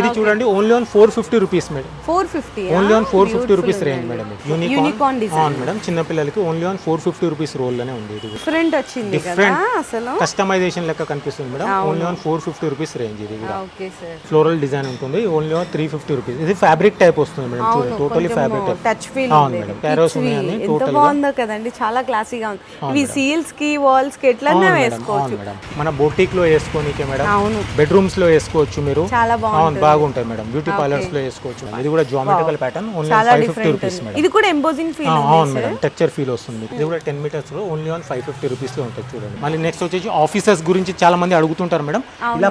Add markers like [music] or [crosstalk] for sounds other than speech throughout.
ఇది చూడండి only on four fifty rupees madam four fifty only on four fifty rupees range madam unicorn. అవును madam చిన్న పిల్లలకి only on four fifty rupees రోల్లోనే ఉంది ఇది. Different వచ్చింది Different. అసలు. కస్టమైజేషన్ లెక్క కనిపిస్తుంది madam only on four fifty rupees range ఇది ఓకే సార్ ఫ్లోరల్ డిజైన్ ఉంటుంది only on three fifty rupees ఇది ఫ్యాబ్రిక్ టైప్ వస్తుంది మేడం చూడండి totally fabric type touch feel అవును మేడం ప్యారోస్ ఉన్నాయని ఎంత టోటల్ బాగుందో కదండి. చాలా క్లాసీగా ఉంది. ఇవి సీల్స్కి వాల్స్కి ఎట్లన్నా వేసుకోవచ్చు. మేడం మన బొటిక్లో వేసుకోనికే మేడం అవును. బెడ్రూమ్స్లో వేసుకోవచ్చు మీరు. చాలా బాగుంది బాగుంటాయి మేడం. బ్యూటీ పార్లర్స్లో వేసుకోవచ్చు. ఇది కూడా geometrical pattern only five fifty rupees madam. ఇది కూడా ఎంబోజింగ్ ఫీల్ అవును మేడం. టెక్చర్ ఫీల్ వస్తుంది. ఇది కూడా టెన్ మీటర్స్లో ఓన్లీ ఆన్ ఫైవ్ ఫిఫ్టీ రూపీస్లో ఉంటుంది చూడండి. మళ్ళీ నెక్స్ట్ వచ్చేసి ఆఫీసర్స్ గురించి చాలా మంది అడుగుతుంటారు మేడం. ఇలా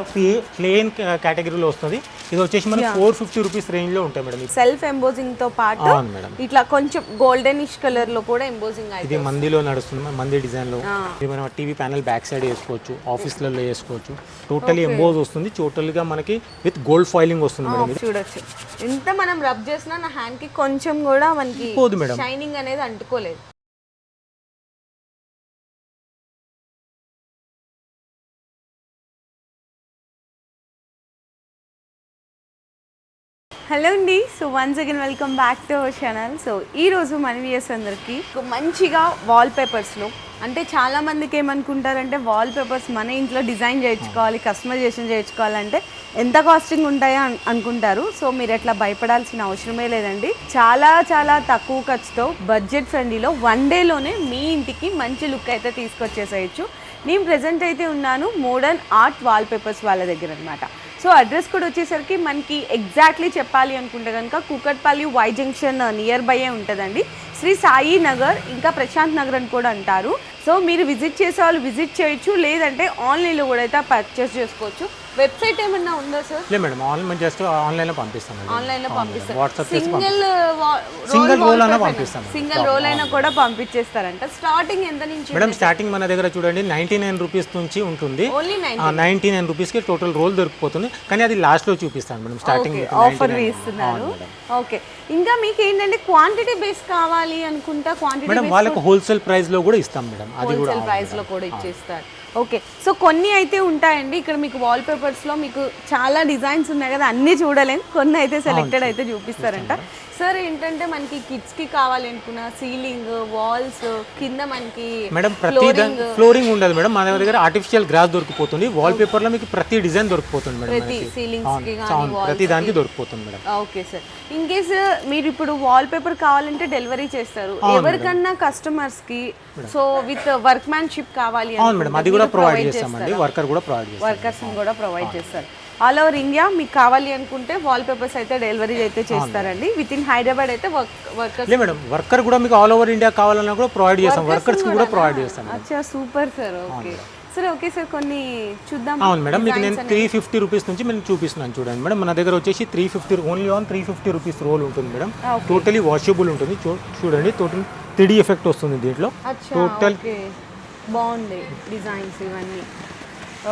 ప్లేన్ కేటగిరీలో వస్తుంది. ఇది వచ్చేసి మనకి ఫోర్ ఫిఫ్టీ రూపీస్ రేంజ్లో ఉంటాయి మేడం. సెల్ఫ్ ఎంబోజింగ్తో పాటు ఇట్లా కొంచెం గోల్డెనిష్ కలర్లో కూడా ఎంబోజింగ్ ఇది మందిలో నడుస్తుంది మంది డిజైన్లో. ఇది మనం టీవీ ప్యానల్ బ్యాక్ సైడ్ వేసుకోవచ్చు ఆఫీస్లలో వేసుకోవచ్చు. టోటలీ ఎంబోజ్ వస్తుంది. టోటల్గా మనకి విత్ గోల్డ్ ఫాయిలింగ్ వస్తుంది మేడం చూడొచ్చు. ఎంత మనం రబ్ చేసినా నా హ్యాండ్కి కొంచెం కూడా మనకి పోదు మేడం షైనింగ్ అనేది అంటుకోలేదు. హలో అండి. So once again welcome back to our channel so ఈ రోజు మన వ్యూయర్స్ అందరికీ ఒక మంచిగా వాల్ పేపర్స్లో అంటే చాలామందికి ఏమనుకుంటారంటే వాల్ పేపర్స్ మన ఇంట్లో డిజైన్ చేయించుకోవాలి కస్టమైజేషన్ చేయించుకోవాలంటే ఎంత కాస్టింగ్ ఉంటాయో అనుకుంటారు. సో మీరు ఎట్లా భయపడాల్సిన అవసరమే లేదండి. చాలా చాలా తక్కువ ఖర్చుతో బడ్జెట్ ఫ్రెండ్లీలో వన్ డేలోనే మీ ఇంటికి మంచి లుక్ అయితే తీసుకొచ్చేసేయచ్చు. నేను ప్రజెంట్ అయితే ఉన్నాను మోడర్న్ ఆర్ట్ వాల్ పేపర్స్ వాళ్ళ దగ్గర అనమాట సో అడ్రస్ కూడా వచ్చేసరికి మనకి ఎగ్జాక్ట్లీ చెప్పాలి అనుకుంటే కనుక కూకట్పల్లి వై జంక్షన్ నియర్ బైయే ఉంటుందండి. శ్రీ సాయి నగర్ ఇంకా ప్రశాంత్ నగర్ అని కూడా అంటారు. సో మీరు విజిట్ చేసే వాళ్ళు విజిట్ చేయొచ్చు లేదంటే ఆన్లైన్లో కూడా అయితే పర్చేస్ చేసుకోవచ్చు. వెబ్సైట్ ఏమన్నా ఉందా సార్? లేదు మేడం ఆన్లైన్ జస్ట్ ఆన్లైన్లో పంపిస్తాం మేడం. ఆన్లైన్లో పంపిస్తారు. వాట్సాప్ సింగిల్ Single roll అయినా పంపిస్తాం సింగిల్ రోల్ అయినా కూడా పంపించేస్తారంట స్టార్టింగ్ ఎంత నుంచి మేడం స్టార్టింగ్ మన దగ్గర చూడండి నైన్టీ నైన్ రూపీస్ నుంచి ఉంటుంది. నైన్? నైన్టీ నైన్ రూపీస్కి టోటల్ రోల్ దొరికిపోతుంది. కానీ అది లాస్ట్లో చూపిస్తాను మేడం స్టార్టింగ్ ఆఫర్ ఇస్తున్నారు ఓకే. ఇంకా మీకు ఏంటంటే క్వాంటిటీ బేస్ కావాలి అనుకుంటా క్వాంటిటీ మేడం వాళ్ళకి హోల్సేల్ ప్రైస్లో కూడా ఇస్తాం మేడం. అది కూడా హోల్సేల్ ప్రైస్లో కూడా ఇచ్చేస్తారు. ఓకే. సో కొన్ని అయితే ఉంటాయండి. ఇక్కడ మీకు వాల్ పేపర్స్లో మీకు చాలా డిజైన్స్ ఉన్నాయి కదా అన్ని చూడలేం. కొన్ని అయితే సెలెక్టెడ్ అయితే చూపిస్తారంట. సార్ ఏంటంటే మనకి కిడ్స్కి కావాలి అనుకున్న సీలింగ్ వాల్స్ కింద మనకి మేడం ప్రతి ఫ్లోరింగ్ ఉండదు మేడం. మన దగ్గర ఆర్టిఫిషియల్ గ్రాస్ దొరికిపోతుంది. వాల్ పేపర్లో మీకు ప్రతి డిజైన్ దొరికిపోతుంది మేడం ప్రతి. సీలింగ్స్కి ప్రతి దానికి దొరికిపోతుంది madam. Okay sir. In case మీరు ఇప్పుడు వాల్ పేపర్ కావాలంటే డెలివరీ చేస్తారు. ఎవరికన్నా కస్టమర్స్కి సో విత్ వర్క్ మ్యాన్షిప్ కావాలి అవును మేడం. అది కూడా ప్రొవైడ్ చేస్తామండి. వర్కర్ కూడా ప్రొవైడ్ చేస్తాం వర్కర్స్ కూడా ప్రొవైడ్ చేస్తారు. ఆల్ ఓవర్ ఇండియా మీకు కావాలి అనుకుంటే వాల్ పేపర్స్ అయితే డెలివరీ అయితే చేస్తారండి. విత్ ఇన్ హైదరాబాద్ అయితే వర్క్ వర్కర్స్ లేదు మేడం వర్కర్ కూడా మీకు ఆల్ ఓవర్ ఇండియా కావాలన్నా కూడా ప్రొవైడ్ చేస్తాం. వర్కర్స్ కూడా ప్రొవైడ్ చేస్తాం అచ్చా సూపర్ సార్ ఓకే సరే ఓకే సార్ కొన్ని చూద్దాం. అవును మేడం మీకు నేను త్రీ ఫిఫ్టీ రూపీస్ నుంచి నేను చూపిస్తున్నాను చూడండి మేడం. మన దగ్గర వచ్చేసి three fifty only on three fifty rupees roll ఉంటుంది మేడం. టోటలీ వాషబుల్ ఉంటుంది. చూడండి టోటల్ త్రీ ఎఫెక్ట్ వస్తుంది దీంట్లో. అచ్చా టోటల్ ఓకే బాగుంది డిజైన్స్ ఇవన్నీ.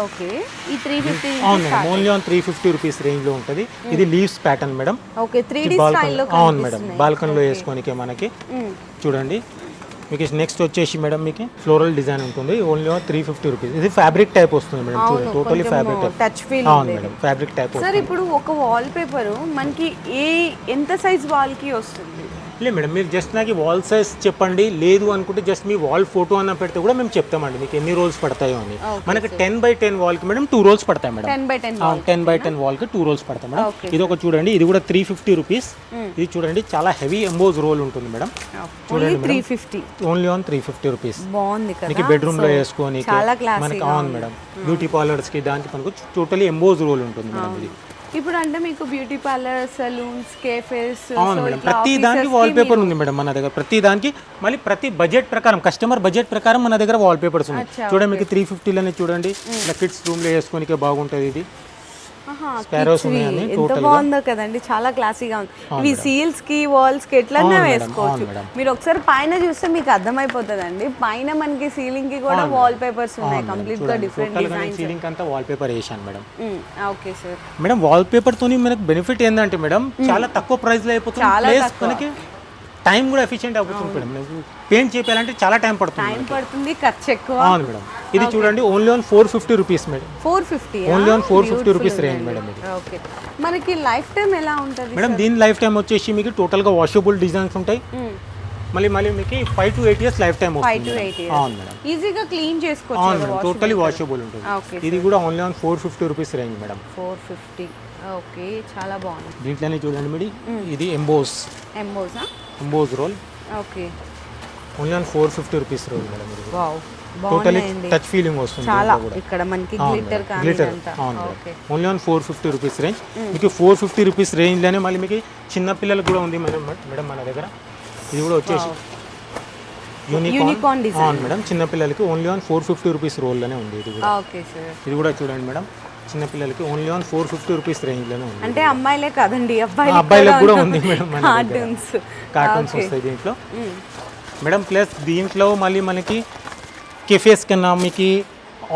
ఓకే. ఈ త్రీ ఫిఫ్టీ అవును madam only on three fifty rupees రేంజ్లో ఉంటుంది. ఇది leaves pattern madam okay. Three D స్టైల్లో అవును మేడం బాల్కన్లో వేసుకోనికి మనకి. చూడండి. మీకు నెక్స్ట్ వచ్చేసి మేడం మీకు ఫ్లోరల్ డిజైన్ ఉంటుంది. ఓన్లీ త్రీ ఫిఫ్టీ రూపీస్ ఇది ఫ్యాబ్రిక్ టైప్ వస్తుంది మేడం చూడండి. Totally fabric type touch feel అవును మేడం ఫ్యాబ్రిక్ టైప్ సార్ ఇప్పుడు ఒక వాల్ పేపర్ మనకి ఏ ఎంత సైజ్ వాల్కి వస్తుంది? లేదు మేడం మీరు జస్ట్ నాకు వాల్ సైజ్ చెప్పండి. లేదు అనుకుంటే జస్ట్ మీ వాల్ ఫోటో అన్న పెడితే కూడా మేము చెప్తామండి. మీకు ఎన్ని రోల్స్ పడతాయో అని. మనకి టెన్ బై టెన్ వాల్కి మేడం టూ రోల్స్ పడతాయి madam. Ten by ten ten వాల్కి టూ రోల్స్ పడతాయి మేడం. ఇది ఒక చూడండి ఇది కూడా త్రీ ఫిఫ్టీ రూపీస్ ఇది చూడండి చాలా హెవీ ఎంబోజ్ రోల్ ఉంటుంది madam. Only three fifty only on three fifty rupees బాగుంది మీకు బెడ్రూమ్లో వేసుకొని మనకి అవును మేడం. బ్యూటీ పార్లర్స్కి దానికి మనకు టోటలీ ఎంబోజ్ రోల్ ఉంటుంది మేడం ఇది. ఇప్పుడు అంటే మీకు బ్యూటీ పార్లర్ సలూన్స్ కేఫేస్ అవును మేడం. ప్రతి దానికి వాల్ పేపర్ ఉంది మేడం మన దగ్గర. ప్రతి దానికి మళ్ళీ ప్రతి బడ్జెట్ ప్రకారం కస్టమర్ బడ్జెట్ ప్రకారం మన దగ్గర వాల్ పేపర్స్ ఉన్నాయి చూడండి మీకు త్రీ ఫిఫ్టీలోనే చూడండి. ఇలా కిడ్స్ రూమ్లో వేసుకోనికి బాగుంటుంది ఇది. స్పారోస్ ఉన్నాయని ఎంత బాగుందో కదండి చాలా క్లాసీగా ఉంది. ఇవి సీల్స్కి వాల్స్కి ఎట్లన్నా వేసుకోవచ్చు. మీరు ఒకసారి పైన చూస్తే మీకు అర్థమైపోతుందండి. పైన మనకి సీలింగ్కి కూడా వాల్ పేపర్స్ ఉన్నాయి కంప్లీట్గా డిఫరెంట్ సీలింగ్ అంతా వాల్ పేపర్ వేసాను madam. Okay sir. Madam wallpaper తోని మనకు బెనిఫిట్ ఏంటంటే మేడం చాలా తక్కువ ప్రైస్లో అయిపోతుంది ప్లేస్ మనకి టైం కూడా ఎఫిషియెంట్ అవుతుంది మేడం. పెయింట్ చేయాలంటే చాలా టైం పడుతుంది టైం పడుతుంది ఖర్చు ఎక్కువ. అవును మేడం. ఇది చూడండి only on four fifty rupees madam. Four fifty only on four fifty rupees range madam ఇది. ఓకే. మనకి లైఫ్ టైం ఎలా ఉంటుంది మేడం దీని లైఫ్ టైం వచ్చేసి మీకు టోటల్గా వాషబుల్ డిజైన్స్ ఉంటాయి. మళ్ళీ మళ్ళీ మీకు five to eight years lifetime. అవును మేడం. ఈజీగా క్లీన్ అవును చేసుకోవచ్చు మేడం టోటలీ వాషబుల్ ఉంటుంది. ఓకే ఇది కూడా only on four fifty rupees range madam. Four fifty okay చాలా బాగుంది. దీంట్లోనే చూడండి మేడం ఇది emboss ఎంబోసా emboss roll. Okay. Only on four fifty rupees roll madam ఇది. వావ్. టోటలీ టచ్ ఫీలింగ్ వస్తుంది చాలా ఇక్కడ మనకి గ్లిటర్ గ్లిటర్ అవును only on four fifty rupees range మీకు ఫోర్ ఫిఫ్టీ రూపీస్ రేంజ్లోనే మళ్ళీ మీకు చిన్న పిల్లలకు కూడా ఉంది మేడం మేడం మన దగ్గర. ఇది కూడా వచ్చేసి యూనికాన్ మేడం. చిన్న పిల్లలకి only on four fifty rupees రోల్లోనే ఉంది ఇది కూడా. ఇది కూడా చూడండి మేడం. చిన్న పిల్లలకి only on four fifty rupees రేంజ్లోనే ఉంది. అంటే అమ్మాయిలే కాదండి అబ్బాయిలు అబ్బాయిలకు కూడా ఉంది మేడం కార్టూన్స్ కార్టూన్స్ వస్తాయి దీంట్లో. మేడం ప్లస్ దీంట్లో మళ్ళీ మనకి కెఫేస్ కన్నా మీకు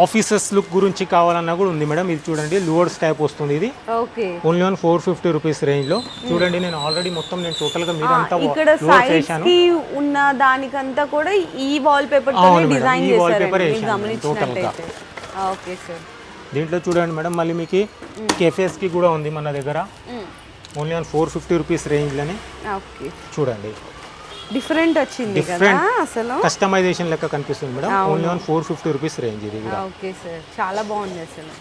ఆఫీసెస్ లుక్ గురించి కావాలన్నా కూడా ఉంది మేడం. ఇది చూడండి లూవర్స్ టైప్ వస్తుంది ఇది. Only on four fifty rupees రేంజ్లో చూడండి నేను ఆల్రెడీ మొత్తం నేను ఇక్కడ లూవర్స్ సైడ్స్ వేసాను కి ఉన్న దానికంతా కూడా ఈ వాల్ పేపర్ డిజైన్ చేశారు మేడం, గమనించినట్టయితే. ఓకే సార్ దీంట్లో చూడండి మేడం మళ్ళీ మీకు కెఫేస్కి కూడా ఉంది మన దగ్గర. Only on four fifty rupees రేంజ్లోనే okay. చూడండి. డిఫరెంట్ వచ్చింది. అసలు? కస్టమైజేషన్ లెక్క కనిపిస్తుంది madam. Only on four fifty rupees range ఇది ఓకే సార్. చాలా బాగుంది అసలు.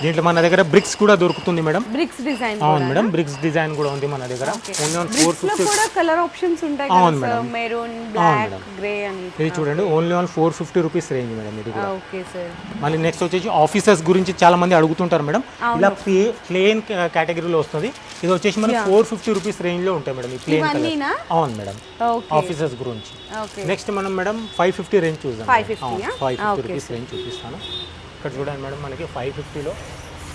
దీంట్లో మన దగ్గర బ్రిక్స్ కూడా దొరుకుతుంది మేడం. బ్రిక్స్ డిజైన్ అవును మేడం బ్రిక్స్ డిజైన్ కూడా ఉంది మన దగ్గర. ఓన్లీ ఆన్ ఫోర్లో కూడా కలర్ ఆప్షన్స్ ఉంటాయి కదా సార్ మెరూన్ బ్లాక్ గ్రే అని. ఇది చూడండి only on four fifty rupees range madam ఇది కూడా. ఓకే సార్ మళ్ళీ నెక్స్ట్ వచ్చేసి ఆఫీసర్స్ గురించి చాలా మంది అడుగుతుంటారు మేడం. ఇలా ప్లే ప్లేన్ కేటగిరీలో వస్తుంది. ఇది వచ్చేసి మనకి ఫోర్ ఫిఫ్టీ రూపీస్ రేంజ్లో ఉంటాయి మేడం ఈ ప్లేన్ కలర్ అవును మేడం. ఆఫీసర్స్ గురించి. నెక్స్ట్ మనం మేడం ఫైవ్ ఫిఫ్టీ రేంజ్ చూద్దాం. 550 ఆ? ఫైవ్ ఫిఫ్టీ రూపీస్ రేంజ్ చూపిస్తాను. ఇక్కడ చూడండి మేడం మనకి ఫైవ్ ఫిఫ్టీలో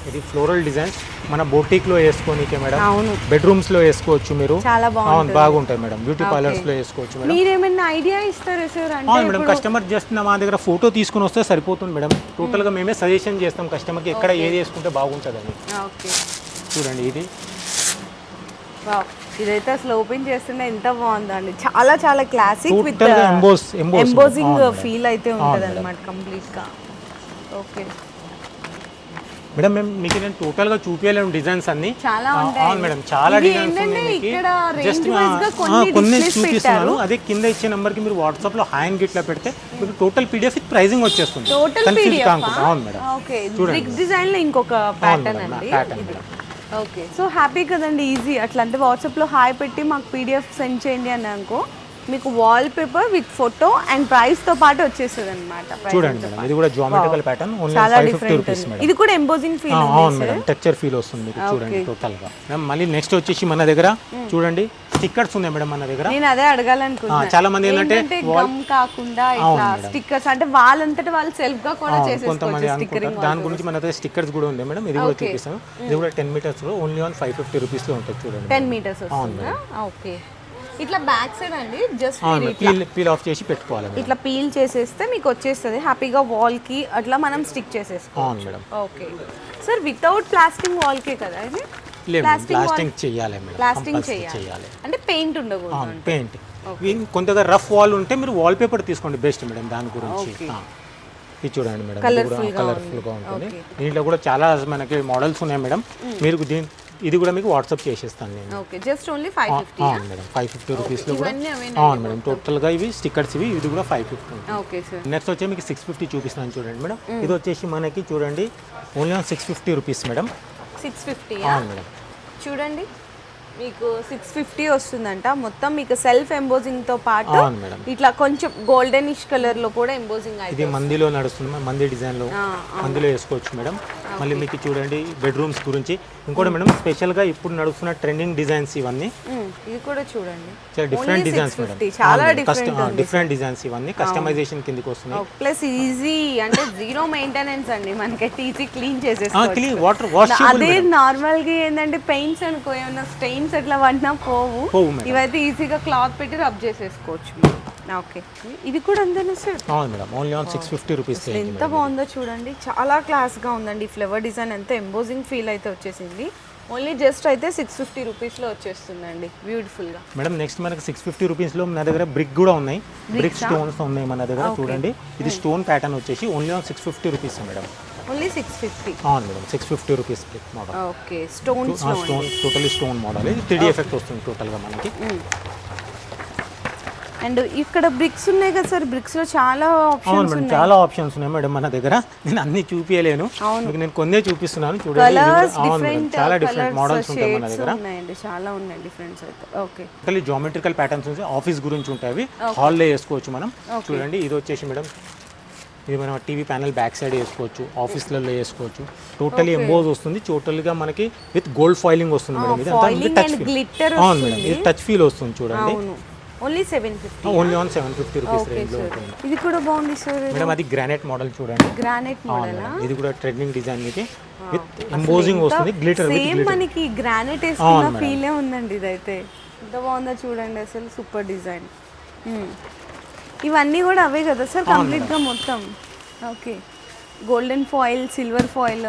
ఇది ఫ్లోరల్ డిజైన్స్ మన బొటిక్లో వేసుకోనికే మేడం. అవును. బెడ్రూమ్స్లో వేసుకోవచ్చు మీరు. చాలా బాగుంది బాగుంటాయి మేడం. బ్యూటీ పార్లర్స్లో వేసుకోవచ్చు మేడం. మీరేమైనా ఐడియా ఇస్తారా సార్ అవును మేడం కస్టమర్ జస్ట్ మా దగ్గర ఫోటో తీసుకుని వస్తే సరిపోతుంది మేడం. టోటల్గా మేమే సజెషన్ చేస్తాం కస్టమర్కి ఎక్కడ ఏది వేసుకుంటే బాగుంటుందని. చూడండి ఇది. ఇదైతే అసలు ఓపెన్ చేస్తుంటే ఎంత బాగుందండి. చాలా చాలా క్లాసిక్ విత్ టోటల్గా ఎంబోస్ ఎంబోస్ ఎంబోజింగ్ ఫీల్ అయితే ఉంటుంది అనమాట కంప్లీట్గా. ఓకే మేడం మేము మీకు నేను టోటల్గా చూపించలేము డిజైన్స్ అన్ని. చాలా అవును మేడం చాలా డిజైన్స్ జస్ట్గా కొన్ని చూపిస్తున్నాను. అదే కింద ఇచ్చే నెంబర్కి మీరు వాట్సాప్లో హాయ్ గిట్లా పెడితే మీకు టోటల్ పీడిఎఫ్ ప్రైజింగ్ వచ్చేస్తుంది. టోటల్ Confuse పీడిఎఫ్ కాకుండా. అవును మేడం ఓకే బ్రిక్ డిజైన్లో ఇంకొక ప్యాటర్న్ అండి. ఓకే సో హ్యాపీ కదండి ఈజీ అట్లా అంటే వాట్సాప్లో హాయ్ పెట్టి మాకు పీడిఎఫ్ సెండ్ చేయండి అని అనుకో. మీకు wall paper with photo and ప్రైస్తో పాటు వచ్చేస్తుంది అనమాట చూడండి మేడం ఇది కూడా జామెట్రికల్ ప్యాటర్న్ ఓన్లీ చాలా five fifty different rupees madam. ఇది కూడా ఎంబోజింగ్ ఫీల్ అవును మేడం టెక్చర్ ఫీల్ వస్తుంది మీకు చూడండి టోటల్గా మేడం మళ్ళీ నెక్స్ట్ వచ్చేసి మన దగ్గర చూడండి స్టిక్కర్స్ ఉన్నాయి మేడం మన దగ్గర. నేను అదే అడగాలనుకుంటున్నా. చాలా మంది ఏంటంటే గమ్ కాకుండా ఇట్లా స్టిక్కర్స్ అంటే వాళ్ళంతట వాళ్ళు సెల్ఫ్గా కూడా చేసేసుకోవచ్చు స్టిక్కరింగ్ దాని గురించి మన దగ్గర స్టిక్కర్స్ కూడా ఉంది మేడం ఇది కూడా చూపిస్తాను. ఇది కూడా టెన్ మీటర్స్లో ఓన్లీ ఆన్ ఫైవ్ ఫిఫ్టీ రూపీస్లో ఉంటుంది చూడండి టెన్ మీటర్స్ వస్తుందా? ఓకే ఇట్లా బ్యాక్ సైడ్ అండి జస్ట్ పీల్ పీల్ ఆఫ్ చేసి పెట్టుకోవాలి ఇట్లా పీల్ చేసేస్తే మీకు వచ్చేస్తుంది హ్యాపీగా వాల్కి అట్లా మనం స్టిక్ అవును madam. Okay sir without plastering wall కే కదా ఇది? ప్లాస్టింగ్ చేయాలి మేడం ప్లాస్టింగ్ చేయాలి. అంటే పెయింట్ ఉండకూడదు పెయింట్ కొంతగా రఫ్ వాల్ ఉంటే మీరు వాల్ పేపర్ తీసుకోండి బెస్ట్ మేడం దాని గురించి. ఇది చూడండి మేడం కలర్ఫుల్గా ఉంటుంది. దీంట్లో కూడా చాలా మనకి మోడల్స్ ఉన్నాయి మేడం. మీరు దీని ఇది కూడా మీకు వాట్సాప్ చేసేస్తాను నేను. Okay just only five fifty అవును మేడం ఫైవ్ ఫిఫ్టీ రూపీస్లో కూడా అవును మేడం టోటల్గా ఇవి స్టిక్కర్స్ ఇవి ఇది కూడా five fifty okay sir next వచ్చి మీకు సిక్స్ ఫిఫ్టీ చూపిస్తాను చూడండి మేడం. ఇది వచ్చేసి మనకి చూడండి only six fifty rupees madam. Six fifty అవును మేడం. చూడండి మీకు సిక్స్ ఫిఫ్టీ వస్తుందంట. మొత్తం మీకు సెల్ఫ్ ఎంబోజింగ్తో పాటు మేడం. ఇట్లా కొంచెం గోల్డెనిష్ కలర్లో కూడా ఎంబోజింగ్ ఇది మందిలో నడుస్తుంది మంది డిజైన్లో మందిలో వేసుకోవచ్చు మేడం. మళ్ళీ మీకు చూడండి బెడ్రూమ్స్ గురించి ఇంకోటి మేడం స్పెషల్గా ఇప్పుడు నడుస్తున్న ట్రెండింగ్ డిజైన్స్ ఇవన్నీ. ఇది కూడా చూడండి. చాలా డిఫరెంట్ డిజైన్స్ మేడం. 650, చాలా డిఫరెంట్ డిఫరెంట్ డిజైన్స్ ఇవన్నీ కస్టమైజేషన్ కిందకి వస్తున్నాయి. ప్లస్ ఈజీ అంటే జీరో మెయింటెనెన్స్ అండి మనకైతే ఈజీ క్లీన్ క్లీన్ చేసేసుకోవచ్చు. వాటర్ వాష్ అదే నార్మల్గా ఏంటంటే పెయింట్స్ అనుకో ఏమన్నా స్టెయిన్స్ ఎట్లా పడినా పోవు. ఇవైతే ఈజీగా క్లాత్ పెట్టి రబ్ చేసేసుకోవచ్చు ఓకే. ఇది కూడా అంతేనా సార్? అవును madam. Only on six fifty rupees ఎంత బాగుందో చూడండి. చాలా క్లాస్గా ఉందండి ఫ్లవర్ డిజైన్. ఎంత ఎంబోజింగ్ ఫీల్ అయితే వచ్చేసింది. ఓన్లీ జస్ట్ అయితే సిక్స్ ఫిఫ్టీ రూపీస్లో వచ్చేస్తుందండి. బ్యూటిఫుల్గా మేడం నెక్స్ట్ మనకి సిక్స్ ఫిఫ్టీ రూపీస్లో మన దగ్గర బ్రిక్ కూడా ఉన్నాయి. బ్రిక్ స్టోన్స్ ఉన్నాయి మన దగ్గర చూడండి. ఇది స్టోన్ ప్యాటర్న్ వచ్చేసి only on six fifty rupees madam. Only six fifty అవును madam. Six fifty rupees brick model okay. Stones stone totally stone model ఇది త్రీ ఎఫెక్ట్ వస్తుంది టోటల్గా మనకి. అండ్ ఇక్కడ బ్రిక్స్ ఉన్నాయి కదా సార్. బ్రిక్స్లో చాలా ఆప్షన్స్ మేడం చాలా ఆప్షన్స్ ఉన్నాయి మేడం మన దగ్గర. నేను అన్ని చూపించలేను మీకు నేను కొన్నే చూపిస్తున్నాను. చూడండి. చాలా డిఫరెంట్ మోడల్స్ ఉంటాయి మన దగ్గర. ఉన్నాయండి. చాలా ఉన్నాయి డిఫరెంట్స్ అయితే. ఓకే టోటలీ జామెట్రికల్ ప్యాటర్న్స్ ఉంటాయి. ఆఫీస్ గురించి ఉంటాయి. హాల్లో వేసుకోవచ్చు మనం. చూడండి ఇది వచ్చేసి మేడం ఇది మనం టీవీ ప్యానల్ బ్యాక్ సైడ్ వేసుకోవచ్చు. ఆఫీస్లలో వేసుకోవచ్చు. టోటలీ ఎంబోజ్ వస్తుంది. టోటల్గా మనకి విత్ గోల్డ్ ఫాయిలింగ్ వస్తుంది మేడం. ఇది టచ్ glitter అవును మేడం ఇది టచ్ ఫీల్ వస్తుంది చూడండి. Only seven fifty only on seven fifty rupees రేంజ్లో సార్ ఉంటుంది. ఇది కూడా బాగుంది సార్ మేడం అది గ్రానైట్ మోడల్ చూడండి. గ్రానైట్ మోడల్ మేడం ఇది కూడా ట్రెండింగ్ డిజైన్ ఇది విత్ ఎంబోజింగ్ వస్తుంది గ్లిటర్ సేమ్ మనకి గ్రానైట్ వేసుకున్న ఫీలే ఉందండి ఇదైతే. ఎంత బాగుందో చూడండి అసలు సూపర్ డిజైన్ ఇవన్నీ కూడా అవే కదా సార్ కంప్లీట్గా మొత్తం? Okay golden foil silver foil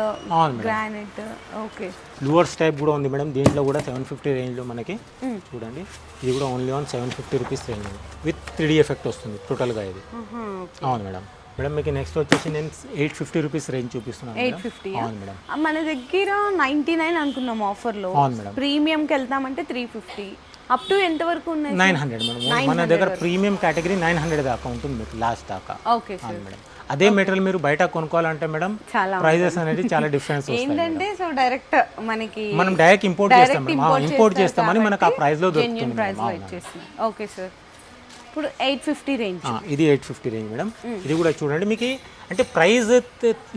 granite okay louvers type కూడా ఉంది మేడం. దీంట్లో కూడా సెవెన్ ఫిఫ్టీ రేంజ్లో మనకి చూడండి. ఇది కూడా only on seven fifty rupees range with three effect వస్తుంది టోటల్గా ఇది. అవును మేడం. మేడం మీకు నెక్స్ట్ వచ్చేసి నేను ఎయిట్ ఫిఫ్టీ రూపీస్ రేంజ్ చూపిస్తున్నాను ఎయిట్. ఫిఫ్టీ అవును మేడం. మన దగ్గర నైంటీ నైన్ అనుకున్నాం ఆఫర్లో అవును మేడం. ప్రీమియంకి వెళ్తామంటే త్రీ ఫిఫ్టీ అప్ టు ఎంత వరకు ఉన్నాయి నైన్ హండ్రెడ్ మేడం. మన దగ్గర ప్రీమియం కేటగిరీ నైన్ హండ్రెడ్ దాకా ఉంటుంది మీకు లాస్ట్ దాకా. ఓకే సార్ అవును మేడం. అదే మెటీరియల్ మీరు బయట కొనుక్కోవాలంటే మేడం చాలా ప్రైజెస్ అనేది చాలా డిఫరెన్స్ ఏంటంటే సో డైరెక్ట్ మనకి మనం డైరెక్ట్ ఇంపోర్ట్ చేస్తాం ఇంపోర్ట్ చేస్తామని మనకు ఆ ప్రైస్లో దొరుకుతుంది ఓకే సార్ ఇప్పుడు ఎయిట్ ఫిఫ్టీ రేంజ్ ఇది ఎయిట్ ఫిఫ్టీ రేంజ్ మేడం. ఇది కూడా చూడండి. మీకు అంటే ప్రైస్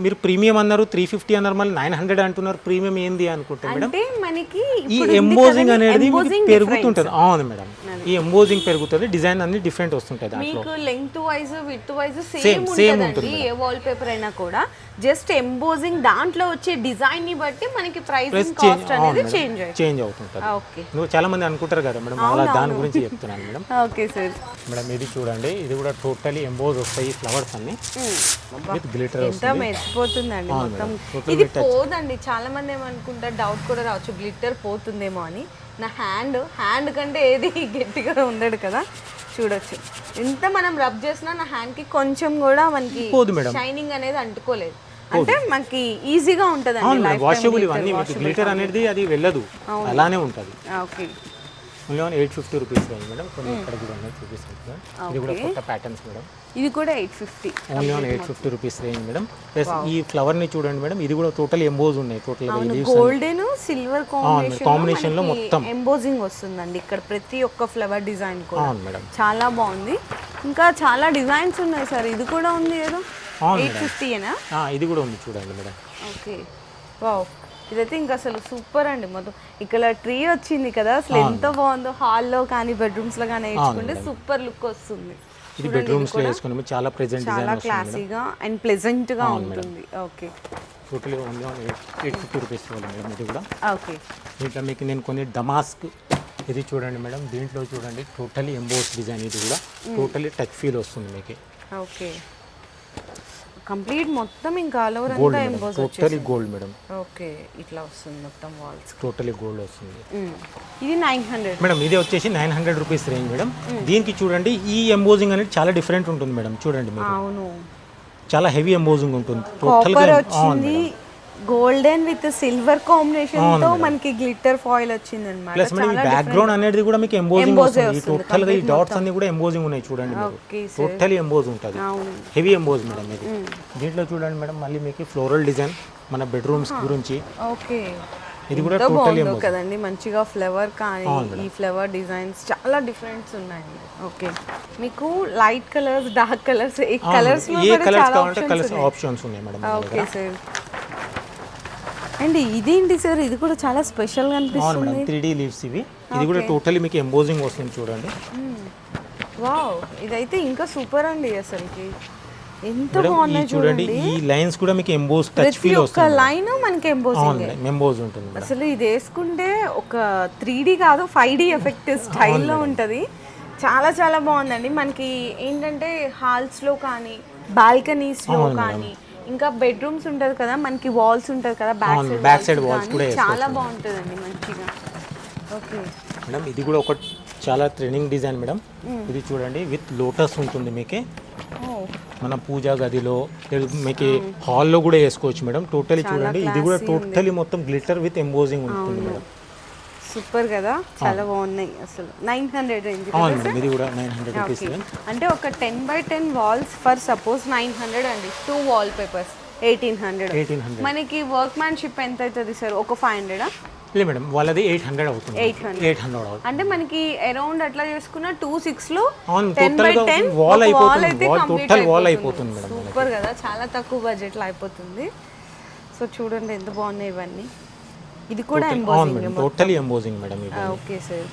మీరు ప్రీమియం అన్నారు త్రీ ఫిఫ్టీ అన్నారు మళ్ళీ నైన్ హండ్రెడ్ అంటున్నారు ప్రీమియం ఏంది అనుకుంటే మేడం? మనకి ఈ ఎంబోజింగ్ అనేది పెరుగుతుంటుంది. అవును మేడం. ఈ ఎంబోజింగ్ పెరుగుతుంది డిజైన్ అన్ని డిఫరెంట్ వస్తుంటాయి దాంట్లో. మీకు length wise width wise same same ఉంటుందండి ఏ వాల్ పేపర్ అయినా కూడా. జస్ట్ ఎంబోజింగ్ దాంట్లో వచ్చే డిజైన్ని బట్టి మనకి ప్రైసింగ్ కాస్ట్ అనేది చేంజ్ చేంజ్ అవుతుంటుంది. ఓకే నువ్వు చాలా మంది అనుకుంటారు కదా మేడం అలా దాని గురించి చెప్తున్నాను మేడం. [laughs] ఓకే సార్ మేడం ఇది చూడండి ఇది కూడా టోటలీ ఎంబోజ్ వస్తాయి ఫ్లవర్స్ అన్ని. గ్లిటర్ ఎంత మెరిసిపోతుందండి మొత్తం. ఇది పోదండి. చాలా మంది ఏమనుకుంటారు డౌట్ కూడా రావచ్చు గ్లిట్టర్ పోతుందేమో అని. నా హ్యాండ్ హ్యాండ్ కంటే ఏది గట్టిగా ఉండడు కదా. చూడొచ్చు. ఎంత మనం రబ్ చేసినా నా హ్యాండ్కి కొంచెం కూడా మనకి షైనింగ్ అనేది అంటుకోలేదు. అంటే మనకి ఈజీగా లైఫ్ వాషబుల్ ఇవన్నీ మీకు గ్లిటర్ అనేది అది వెళ్ళదు. అలానే ఉంటుంది. Okay. Only one eight fifty rupees range madam కొన్ని ఇక్కడ కూడా ఉన్నాయి చూపిస్తాను. ఇది కూడా కొత్త ప్యాటర్న్స్ మేడం ఇది కూడా eight fifty only one eight fifty rupees range madam plus ఈ ఫ్లవర్ని చూడండి మేడం ఇది కూడా టోటల్ ఎంబోజ్ ఉన్నాయి. Total golden silver combination combination లో మొత్తం. ఎంబోజింగ్ వస్తుందండి. ఇక్కడ ప్రతి ఒక్క ఫ్లవర్ డిజైన్ కూడా. మేడం చాలా బాగుంది. ఇంకా చాలా డిజైన్స్ ఉన్నాయి సార్ ఇది కూడా ఉంది ఏదో ఎయిట్ ఫిఫ్టీనా ఆ, ఇది కూడా ఉంది చూడండి మేడం ఓకే వావ్ ఇదైతే ఇంకా అసలు సూపర్ అండి. మొత్తం ఇక్కడ ట్రీ వచ్చింది కదా అసలు ఎంత బాగుందో. హాల్లో కానీ బెడ్రూమ్స్లో కానీ వేసుకుంటే సూపర్ లుక్ వస్తుంది. ఇది బెడ్రూమ్స్లో వేసుకున్నాము చాలా ప్రెజెంట్ చాలా క్లాసీగా అండ్ ప్లెజెంట్గా ఉంటుంది. Okay total only eight fifty rupees madam ఇది కూడా. ఓకే దీంట్లో మీకు నేను కొన్ని డమాస్క్ ఇది చూడండి మేడం. దీంట్లో చూడండి టోటలీ ఎంబోస్ డిజైన్ ఇది కూడా. టోటలీ టచ్ ఫీల్ వస్తుంది మీకు. ఓకే కంప్లీట్ మొత్తం ఇంకా ఆల్ ఓవర్ అంతా emboss totally gold madam. Okay ఇట్లా వస్తుంది మొత్తం వాల్స్ టోటలీ గోల్డ్ వస్తుంది. ఇది నైన్ హండ్రెడ్ మేడం ఇది వచ్చేసి nine hundred rupees range madam. దీనికి చూడండి ఈ ఎంబోజింగ్ అనేది చాలా డిఫరెంట్ ఉంటుంది మేడం. చూడండి అవును. చాలా హెవీ ఎంబోజింగ్ ఉంటుంది. టోటల్గా వచ్చింది గోల్డెన్ విత్ సిల్వర్ కాంబినేషన్తో మనకి గ్లిట్టర్ ఫాయిల్ వచ్చింది అనమాట ప్లస్ మేడం ఈ బ్యాక్గ్రౌండ్ అనేది కూడా మీకు ఎంబోజింగ్ వస్తుంది. ఈ టోటల్గా ఈ డాట్స్ అన్ని కూడా ఎంబోజింగ్ ఉన్నాయి చూడండి టోటలీ ఎంబోజ్ ఉంటుంది. హెవీ ఎంబోజ్ మేడం ఇది. దీంట్లో చూడండి మేడం మళ్ళీ మీకు ఫ్లోరల్ డిజైన్ మన బెడ్రూమ్స్ గురించి. ఓకే ఇది కూడా టోటలీ కదండి. మంచిగా ఫ్లవర్ కానీ ఈ ఫ్లవర్ డిజైన్స్ చాలా డిఫరెంట్స్ ఉన్నాయండి. ఓకే మీకు లైట్ కలర్స్ డార్క్ కలర్స్ ఏ కలర్స్ ఏ కలర్స్ కావాలంటే కలర్స్ ఆప్షన్స్ ఉన్నాయి. మేడం. ఓకే సార్ అండ్ ఇదేంటి సార్? ఇది కూడా చాలా స్పెషల్గా అవును అనిపిస్తుంది. త్రీ డీ లీవ్స్ ఇవి. ఇది కూడా టోటలీ మీకు ఎంబోజింగ్ వస్తుంది చూడండి. వావ్ ఇదైతే ఇంకా సూపర్ అండి అసలుకి. ఎంత బాగున్నాయి చూడండి ఈ లైన్స్ కూడా మీకు ఎంబోజ్ టచ్ ప్రతి ఫీల్ వస్తుంది లైన్ మనకి ఎంబోసింగ్ ఎంబోజ్ ఉంటుంది అసలు ఇది వేసుకుంటే ఒక త్రీ డి కాదు ఫైవ్ డి ఎఫెక్ట్ స్టైల్లో ఉంటుంది. చాలా చాలా బాగుందండి. మనకి ఏంటంటే హాల్స్లో కానీ బాల్కనీస్లో కానీ ఇంకా బెడ్రూమ్స్ ఉంటుంది కదా మనకి వాల్స్ ఉంటుంది కదా back side back side walls కూడా చాలా బాగుంటుందండి మంచిగా. ఓకే. మేడం ఇది కూడా ఒక చాలా ట్రెండింగ్ డిజైన్ మేడం. ఇది చూడండి విత్ లోటస్ ఉంటుంది మీకు. మన పూజా గదిలో మీకు హాల్లో కూడా వేసుకోవచ్చు మేడం. టోటలీ చూడండి ఇది కూడా టోటలీ మొత్తం గ్లిటర్ విత్ ఎంబోజింగ్ ఉంటుంది మేడం. సూపర్ కదా చాలా బాగున్నాయి అసలు. నైన్ హండ్రెడ్ రేంజ్ అవును మేడం ఇది కూడా నైన్ హండ్రెడ్ రూపీస్ అంటే ఒక ten by ten walls for suppose nine hundred అండి two wall papers eighteen hundred. Eighteen hundred. మనకి వర్క్ మ్యాన్షిప్ ఎంత అవుతుంది సార్? ఒక ఫైవ్ హండ్రెడా? లేదు మేడం వాళ్ళది ఎయిట్ హండ్రెడ్ అవుతుంది. 800. ఎయిట్ హండ్రెడ్ అవుతుంది. అంటే మనకి అరౌండ్ అట్లా చేసుకున్న టూ సిక్స్లో టెన్ బై టెన్ వాల్ అయిపోతుంది. టోటల్ వాల్ అయిపోతుంది. మేడం సూపర్ కదా చాలా తక్కువ బడ్జెట్లో అయిపోతుంది. సో చూడండి ఎంత బాగున్నాయి ఇవన్నీ. ఇది కూడా madam totally embossing madam okay sir.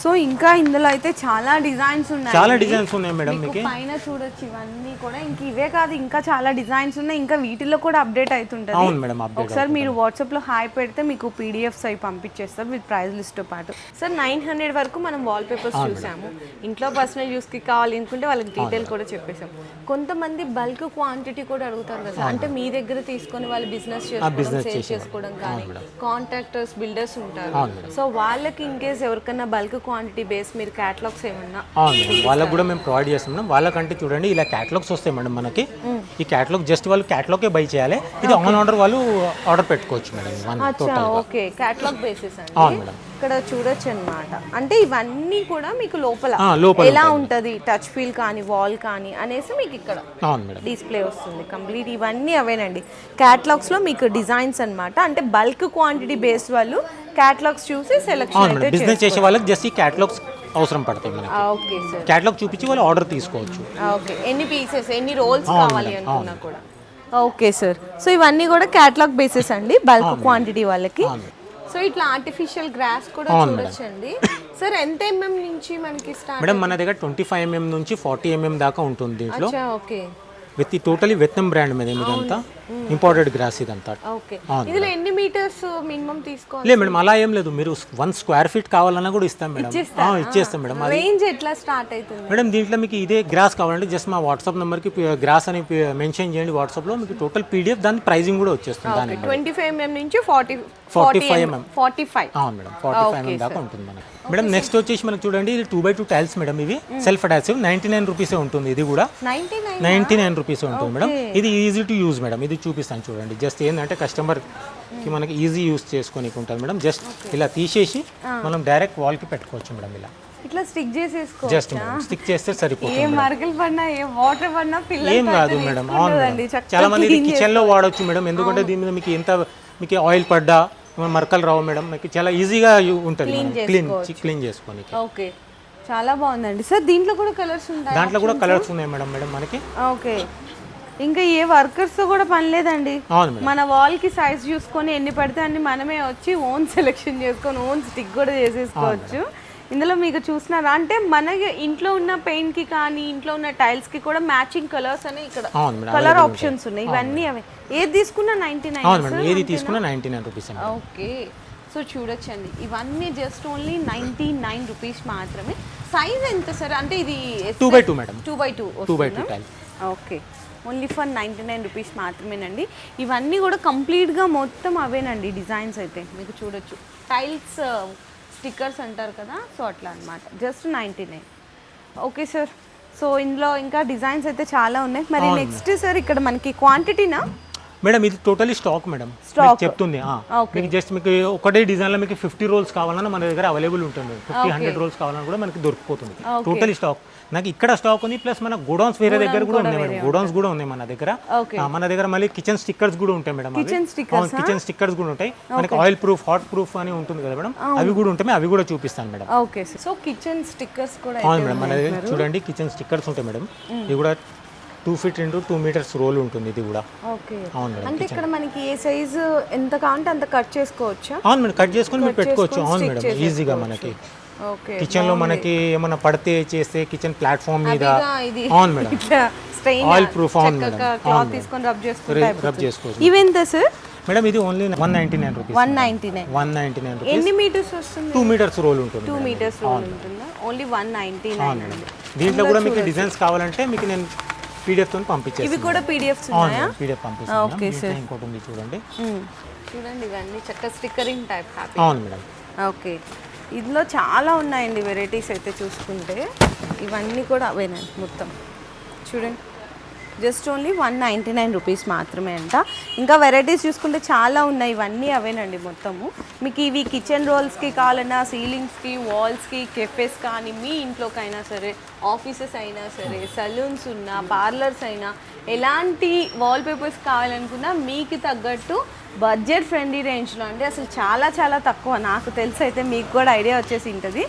So ఇంకా ఇందులో అయితే చాలా డిజైన్స్ ఉన్నాయి. చాలా డిజైన్స్ ఉన్నాయి మేడం మీకు పైన చూడొచ్చు ఇవన్నీ కూడా. ఇంక ఇవే కాదు ఇంకా చాలా డిజైన్స్ ఉన్నాయి. ఇంకా వీటిలో కూడా అప్డేట్ అవుతుంటది అవును మేడం అప్డేట్ ఒకసారి మీరు వాట్సాప్లో హాయ్ పెడితే మీకు పీడిఎఫ్స్ అవి పంపించేస్తారు విత్ ప్రైస్ లిస్ట్తో పాటు. సార్ నైన్ హండ్రెడ్ వరకు మనం వాల్ పేపర్స్ చూసాము. ఇంట్లో పర్సనల్ యూస్కి కావాలి అనుకుంటే వాళ్ళకి డీటెయిల్ కూడా చెప్పేసాం కొంతమంది బల్క్ క్వాంటిటీ కూడా అడుగుతారు కదా అంటే మీ దగ్గర తీసుకొని వాళ్ళు బిజినెస్ చేసుకోవడం సేల్ చేసుకోవడం కానీ కాంట్రాక్టర్స్ బిల్డర్స్ ఉంటారు. సో వాళ్ళకి ఇన్ కేస్ ఎవరికైనా బల్క్ క్వాంటిటీ బేస్ మీరు క్యాటలాగ్స్ ఏమన్నా వాళ్ళకి కూడా మేము ప్రొవైడ్ చేస్తాం మేడం. వాళ్ళకంటే చూడండి ఇలా క్యాటలాగ్స్ వస్తాయి మేడం మనకి. ఈ క్యాటలాగ్ జస్ట్ వాళ్ళు క్యాటలాగే బై చేయాలి. ఇది ఆన్ ఆర్డర్ వాళ్ళు ఆర్డర్ పెట్టుకోవచ్చు మేడం. ఓకే క్యాటలాగ్ బేసిస్ అండి. అవును మేడం. ఇక్కడ చూడొచ్చు అన్నమాట అంటే ఇవన్నీ కూడా మీకు లోపల ఎలా ఉంటది? టచ్ ఫీల్ కానీ వాల్ కానీ అనేసి మీకు ఇక్కడ డిస్ప్లే వస్తుంది. కంప్లీట్ ఇవన్నీ అవేనండి క్యాటలాగ్స్లో మీకు డిజైన్స్ అన్నమాట. అంటే బల్క్ క్వాంటిటీ బేస్ వాళ్ళు క్యాటలాగ్స్ చూసి సెలెక్షన్ బిజినెస్ చేసే వాళ్ళకి జస్ట్ ఈ క్యాటలాగ్స్ అవసరం పడతాయి మనకి. ఓకే సార్ క్యాటలాగ్ చూపించి వాళ్ళు ఆర్డర్ తీసుకోవచ్చు. ఓకే ఎన్ని పీసెస్ ఎన్ని రోల్స్ కావాలి అనుకున్నా కూడా. ఓకే సార్ సో ఇవన్నీ కూడా క్యాటలాగ్ బేసిస్ అండి. బల్క్ క్వాంటిటీ వాళ్ళకి. సో ఇట్లా ఆర్టిఫిషియల్ గ్రాస్ కూడా చూడొచ్చండి. సార్ ఎంత ఎంఎం నుంచి మనకి స్టార్ట్ మేడం మన దగ్గర ట్వంటీ ఫైవ్ ఎంఎం నుంచి ఫార్టీ ఎంఎం దాకా ఉంటుంది దీంట్లో ఓకే విత్ టోటలీ వెత్నం బ్రాండ్ మీద ఇదంతా ఇంపార్టెంట్ గ్రాస్ ఇదంతా. ఓకే. ఇందులో ఎన్ని మీటర్స్ మినిమం తీసుకోవాలి? లేదు మేడం అలా ఏం లేదు. మీరు వన్ స్క్వేర్ ఫీట్ కావాలన్నా కూడా ఇస్తాం మేడం. ఇచ్చేస్తాం మేడం. రేంజ్ ఎట్లా స్టార్ట్ అవుతుంది? మేడం దీంట్లో మీకు ఇదే గ్రాస్ కావాలంటే జస్ట్ మా వాట్సాప్ నెంబర్కి గ్రాస్ అని మెన్షన్ చేయండి వాట్సాప్లో మీకు టోటల్ పీడిఎఫ్ దాని ప్రైజింగ్ కూడా వచ్చేస్తుంది ట్వంటీ ఫైవ్ ఎంఎం నుంచి ఫార్టీ 45 mm. Forty five. అవును మేడం ఫార్టీ ఫైవ్ ఎంఎం దాకా ఉంటుంది మనకి. మేడం నెక్స్ట్ వచ్చేసి మనకి చూడండి ఇది two by two tiles madam ఇవి. సెల్ఫ్ అటాచివ్ నైంటీ నైన్ రూపీసే ఉంటుంది ఇది కూడా. నైన్టీ నైన్ రూపీస్ ఉంటుంది మేడం. ఇది ఈజీ టు యూజ్ మేడం. ఇది చూపిస్తాను చూడండి. జస్ట్ ఏంటంటే కస్టమర్కి మనకి ఈజీ యూజ్ చేసుకోనికి ఉంటుంది మేడం. జస్ట్ ఇలా తీసేసి మనం డైరెక్ట్ వాల్కి పెట్టుకోవచ్చు మేడం ఇలా. ఇట్లా స్టిక్ చేసేసుకో జస్ట్ స్టిక్ చేస్తే సరిపోతుంది ఏ మరకలు పడినా ఏ వాటర్ పడినా పిల్లలు ఏం కాదు మేడం అవును చాలా మంది కిచెన్లో వాడొచ్చు మేడం. ఎందుకంటే దీని మీద మీకు ఎంత మీకు ఆయిల్ పడ్డా మరకలు రావు మేడం. మీకు చాలా ఈజీగా ఉంటుంది క్లీన్ క్లీన్ చేసుకొని ఓకే. చాలా బాగుందండి. సార్ దీంట్లో కూడా కలర్స్ ఉంటాయి దాంట్లో కూడా కలర్స్ ఉన్నాయి మేడం మేడం మనకి. ఓకే. ఇంకా ఏ వర్కర్స్తో కూడా పని లేదండి. మన వాల్కి సైజ్ చూసుకొని ఎన్ని పడితే అన్ని మనమే వచ్చి ఓన్ [laughs] సెలెక్షన్ చేసుకొని ఓన్ స్టిక్ కూడా చేసేసుకోవచ్చు. ఇందులో మీకు చూసినారా? అంటే మన ఇంట్లో ఉన్న పెయింట్కి కానీ ఇంట్లో ఉన్న టైల్స్కి కూడా మ్యాచింగ్ కలర్స్ అని ఇక్కడ కలర్ ఆప్షన్స్ ఉన్నాయి. ఇవన్నీ అవే. ఏది తీసుకున్నా నైన్టీ నైన్ ఏది తీసుకున్నా ninety nine rupees okay. So చూడొచ్చండి. ఇవన్నీ just only ninety nine rupees మాత్రమే. సైజ్ ఎంత సార్? అంటే ఇది two by two madam. Two by two two by two okay. Only for ninety nine rupees మాత్రమేనండి. ఇవన్నీ కూడా కంప్లీట్గా మొత్తం అవేనండి డిజైన్స్ అయితే. మీకు చూడొచ్చు. టైల్స్ స్టిక్కర్స్ అంటారు కదా సో అట్లా అన్నమాట. Just ninety nine okay sir. So ఇందులో ఇంకా డిజైన్స్ అయితే చాలా ఉన్నాయి. మరి నెక్స్ట్ సార్ ఇక్కడ మనకి క్వాంటిటీనా? మేడం ఇది టోటలీ స్టాక్ మేడం. మీకు చెప్తుంది. మీకు జస్ట్ మీకు ఒకటే డిజైన్లో మీకు ఫిఫ్టీ రోల్స్ కావాలన్నా మన దగ్గర అవైలబుల్ ఉంటుంది. ఫిఫ్టీ హండ్రెడ్ రోల్స్ కావాలన్నా కూడా మనకి దొరికిపోతుంది. టోటలీ స్టాక్ నాకు ఇక్కడ స్టాక్ ఉంది ప్లస్ మన గోడౌన్స్ వేరే దగ్గర కూడా ఉన్నాయి మేడం. గోడౌన్స్ కూడా ఉన్నాయి మన దగ్గర. మన దగ్గర మళ్ళీ కిచెన్ స్టిక్కర్స్ కూడా ఉంటాయి మేడం కిచెన్ స్టిక్కర్స్ కూడా ఉంటాయి. మనకి ఆయిల్ ప్రూఫ్ హాట్ ప్రూఫ్ అని ఉంటుంది కదా మేడం. అవి కూడా ఉంటాయి. అవి కూడా చూపిస్తాను madam. Okay so kitchen stickers కూడా అవును మేడం. మన దగ్గర చూడండి కిచెన్ స్టిక్కర్స్ ఉంటాయి మేడం. ఇది కూడా two feet into two meters roll ఉంటుంది ఇది కూడా. ఓకే. అవును మేడం అంటే ఇక్కడ మనకి ఏ సైజు ఎంత కావాలంటే అంత కట్ చేసుకోవచ్చా? అవును మేడం కట్ చేసుకొని మీరు పెట్టుకోవచ్చు. అవును మేడం ఈజీగా మనకి. ఓకే. కిచెన్లో మనకి ఏమైనా పడితే చేస్తే కిచెన్ ప్లాట్ఫామ్ మీద అవును మేడం. ఆయిల్ ప్రూఫ్ అవును మేడం. క్లాత్ తీసుకొని రబ్ చేసుకుంటే రబ్ చేసుకోవచ్చు. ఇవెంత సార్ మేడం ఇది only one ninety nine rupees one ninety nine one ninety nine ఎన్ని మీటర్స్ వస్తుంది? టూ మీటర్స్ రోల్ ఉంటుంది టూ. మీటర్స్ రోల్ ఉంటుందా? ఓన్లీ వన్ నైంటీ అవును నైన్ దీంట్లో కూడా మీకు డిజైన్స్ కావాలంటే మీకు నేను పీడిఎఫ్తో పంపించేసి ఇవి కూడా పీడిఎఫ్ ఓకే పంపిస్తాను సార్. ఇంకోటి ఉంది చూడండి. చూడండి ఇవన్నీ చక్క స్టిక్కరింగ్ టైప్ హ్యాపీ. అవును మేడం. ఓకే. ఇందులో చాలా ఉన్నాయండి వెరైటీస్ అయితే చూసుకుంటే. ఇవన్నీ కూడా అవేనండి మొత్తం. చూడండి. Just only one ninety nine rupees మాత్రమే అంట. ఇంకా వెరైటీస్ చూసుకుంటే చాలా ఉన్నాయి ఇవన్నీ అవేనండి మొత్తము. మీకు ఇవి కిచెన్ రోల్స్కి కావాలన్నా సీలింగ్స్కి వాల్స్కి కెఫేస్ కానీ మీ ఇంట్లోకైనా సరే ఆఫీసెస్ అయినా సరే సలూన్స్ ఉన్నా పార్లర్స్ అయినా ఎలాంటి వాల్ పేపర్స్ కావాలనుకున్నా మీకు తగ్గట్టు బడ్జెట్ ఫ్రెండ్లీ రేంజ్లో అంటే అసలు చాలా చాలా తక్కువ. నాకు తెలిసి అయితే మీకు కూడా ఐడియా వచ్చేసి ఉంటుంది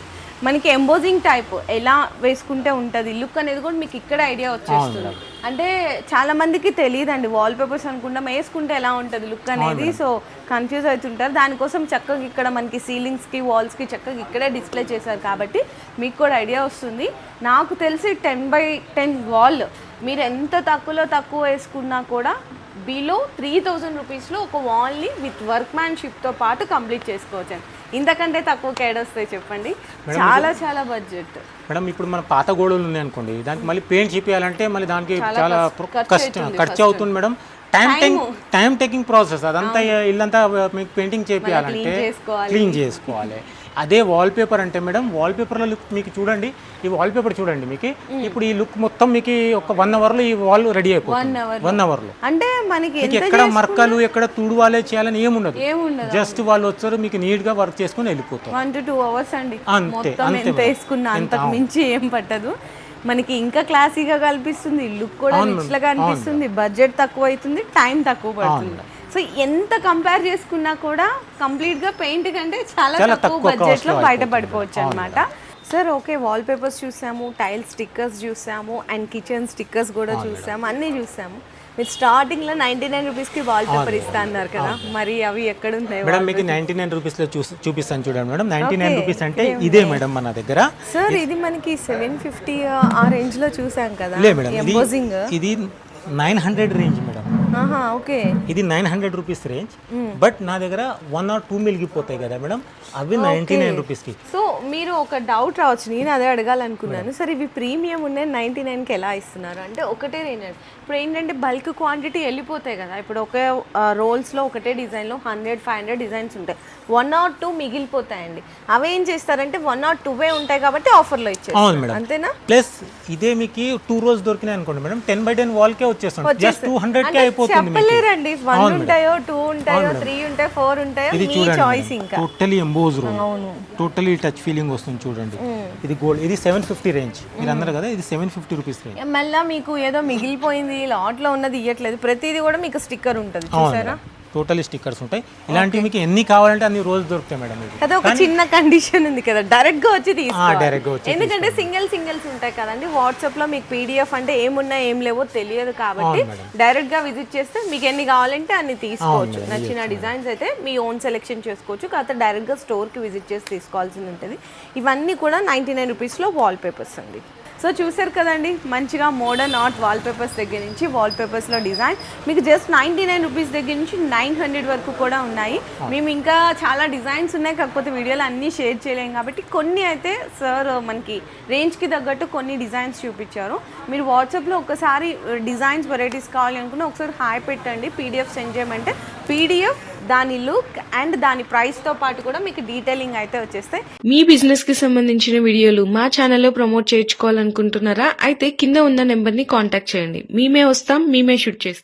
మనకి ఎంబోజింగ్ టైప్ ఎలా వేసుకుంటే ఉంటుంది? లుక్ అనేది కూడా మీకు ఇక్కడ ఐడియా వచ్చేస్తుంది. అంటే చాలా మందికి తెలియదండి వాల్ పేపర్స్ అనుకుంటాం వేసుకుంటే ఎలా ఉంటుంది లుక్ అనేది? సో కన్ఫ్యూజ్ అవుతుంటారు. దానికోసం చక్కగా ఇక్కడ మనకి సీలింగ్స్కి వాల్స్కి చక్కగా ఇక్కడే డిస్ప్లే చేశారు కాబట్టి మీకు కూడా ఐడియా వస్తుంది. నాకు తెలిసి టెన్ బై టెన్ వాల్ మీరు ఎంత తక్కువలో తక్కువ వేసుకున్నా కూడా బిలో త్రీ థౌజండ్ రూపీస్లో ఒక వాల్ని విత్ వర్క్ మ్యాన్షిప్తో పాటు కంప్లీట్ చేసుకోవచ్చు. ఇంతకంటే తక్కువ కేడొస్తాయి చెప్పండి. చాలా చాలా బడ్జెట్. మేడం ఇప్పుడు మన పాత గోడలు ఉన్నాయి అనుకోండి దానికి మళ్ళీ పెయింట్ చేపియాలంటే మళ్ళీ దానికి చాలా కష్టం ఖర్చు అవుతుంది madam. Time time time taking process అదంతా ఇల్లంతా మీకు పెయింటింగ్ చేసుకోవాలి. క్లీన్ చేసుకోవాలి. అదే వాల్ పేపర్ అంటే మేడం వాల్ పేపర్లో లుక్ మీకు చూడండి ఈ వాల్ పేపర్ చూడండి మీకు. ఇప్పుడు ఈ లుక్ మొత్తం మీకు ఒక వన్ అవర్లో ఈ వాల్ రెడీ అయిపోతుంది. వన్ అవర్లో అంటే మనకి ఎక్కడ మరకలు ఎక్కడ తుడవాలే చేయాలని ఏముండదు. జస్ట్ వాళ్ళు వచ్చారు మీకు నీట్గా వర్క్ చేసుకొని వెళ్ళిపోతారు. వన్ టు టూ అవర్స్ అండి. అంతే, అంతే అంతకు మించి ఏం పట్టదు. మనకి ఇంకా క్లాసీగా కనిపిస్తుంది లుక్ కూడా రిచ్గా అనిపిస్తుంది బడ్జెట్ తక్కువ అవుతుంది టైం తక్కువ పడుతుంది. సో ఎంత కంపేర్ చేసుకున్నా కూడా కంప్లీట్గా పెయింట్ కంటే చాలా తక్కువ తక్కువ బడ్జెట్ cost లో లో బయటపడిపోవచ్చు అనమాట సార్ ఓకే వాల్ పేపర్స్ చూసాము టైల్ స్టిక్కర్స్ చూసాము అండ్ కిచెన్ స్టిక్కర్స్ కూడా చూసాము అన్నీ చూసాము. మీరు స్టార్టింగ్లో నైన్టీ నైన్ రూపీస్కి వాల్ పేపర్ ఇస్తా అన్నారు కదా. మరి అవి ఎక్కడ ఉన్నాయి మేడం మీకు నైన్టీ నైన్ రూపీస్లో చూసి చూపిస్తాను చూడండి మేడం. నైన్టీ నైన్ రూపీస్ అంటే ఇదే మేడం మన దగ్గర. సార్ ఇది మనకి సెవెన్ ఫిఫ్టీ ఆ రేంజ్లో చూసాం కదా. లే మేడం ఇది నైన్ హండ్రెడ్ రేంజ్ ఓకే. ఇది nine hundred rupees range. But నా దగ్గర వన్ ఆర్ టూ మిలిగిపోతాయి కదా మేడం. అవి నైన్టీ నైన్ రూపీస్కి సో మీరు ఒక డౌట్ రావచ్చు. నేను అదే అడగాలనుకున్నాను. సరే ఇవి ప్రీమియం ఉన్నాయి. నైంటీ నైన్కి ఎలా ఇస్తున్నారు? అంటే ఒకటే రేంజ్. ఇప్పుడు ఏంటంటే బల్క్ క్వాంటిటీ వెళ్ళిపోతాయి కదా. ఇప్పుడు ఒకే రోల్స్లో ఒకటే డిజైన్లో హండ్రెడ్ ఫైవ్ హండ్రెడ్ డిజైన్స్ ఉంటాయి. వన్ ఆర్ టూ మిగిలిపోతాయండి. అవి ఏం చేస్తారంటే వన్ ఆర్ టూవే ఉంటాయి కాబట్టి ఆఫర్లో ఇచ్చేస్తారు. అంతేనా? ప్లస్ ఇదే మీకు టూ రోజు దొరికినాయి అనుకోండి మేడం. టెన్ బై టెన్ వాల్కే వచ్చేస్తుంది. జస్ట్ టూ హండ్రెడ్ కే అయిపోతుంది చెప్పలేరండి. వన్ ఉంటాయో టూ ఉంటాయో త్రీ ఉంటాయో ఫోర్ ఉంటాయో ఇది చాయిస్ ఇంకా. Totally emboss room totally touch feeling వస్తుంది చూడండి. ఇది గోల్డ్ ఇది సెవెన్ ఫిఫ్టీ రేంజ్ మీరు అన్నారు కదా ఇది సెవెన్ ఫిఫ్టీ రూపీస్ రేంజ్ మళ్ళా మీకు ఏదో మిగిలిపోయింది లాట్లో ఉన్నది ఇవ్వట్లేదు ప్రతిదీ కూడా మీకు స్టిక్కర్ ఉంటుంది చూసారా? టోటలీ స్టిక్కర్స్ ఉంటాయి. ఇలాంటివి మీకు ఎన్ని కావాలంటే అన్ని రోజు దొరుకుతాయి మేడం అదే ఒక చిన్న కండిషన్ ఉంది కదా. డైరెక్ట్గా వచ్చి డైరెక్ట్గా వచ్చి ఎందుకంటే సింగిల్ సింగిల్స్ ఉంటాయి కదండి. వాట్సాప్లో మీకు పీడిఎఫ్ అంటే ఏమున్నా ఏం లేవో తెలియదు కాబట్టి డైరెక్ట్గా విజిట్ చేస్తే మీకు ఎన్ని కావాలంటే అన్ని తీసుకోవచ్చు. నచ్చిన డిజైన్స్ అయితే మీ ఓన్ సెలెక్షన్ చేసుకోవచ్చు. కాకపోతే డైరెక్ట్గా స్టోర్కి విజిట్ చేసి తీసుకోవాల్సి ఉంటుంది. ఇవన్నీ కూడా నైన్టీ నైన్ రూపీస్లో వాల్ పేపర్స్ అండి. సో చూసారు కదండి మంచిగా మోడర్న్ ఆర్ట్ వాల్ పేపర్స్ దగ్గర నుంచి వాల్ పేపర్స్లో డిజైన్ మీకు జస్ట్ నైంటీ నైన్ రూపీస్ దగ్గర నుంచి నైన్ హండ్రెడ్ వరకు కూడా ఉన్నాయి. మేము ఇంకా చాలా డిజైన్స్ ఉన్నాయి కాకపోతే వీడియోలో అన్నీ షేర్ చేయలేం కాబట్టి కొన్ని అయితే సార్ మనకి రేంజ్కి తగ్గట్టు కొన్ని డిజైన్స్ చూపించారు. మీరు వాట్సాప్లో ఒకసారి డిజైన్స్ వెరైటీస్ కావాలి అనుకున్న ఒకసారి హాయ్ పెట్టండి పీడిఎఫ్ సెండ్ చేయమంటే పీడిఎఫ్ దాని లుక్ అండ్ దాని ప్రైస్తో పాటు కూడా మీకు డీటెయిలింగ్ అయితే వచ్చేస్తాయి. మీ బిజినెస్కి సంబంధించిన వీడియోలు మా ఛానల్లో ప్రమోట్ చేయించుకోవాలనుకుంటున్నారా? అయితే కింద ఉన్న నెంబర్ని కాంటాక్ట్ చేయండి. మేమే వస్తాం మేమే షూట్ చేస్తాం.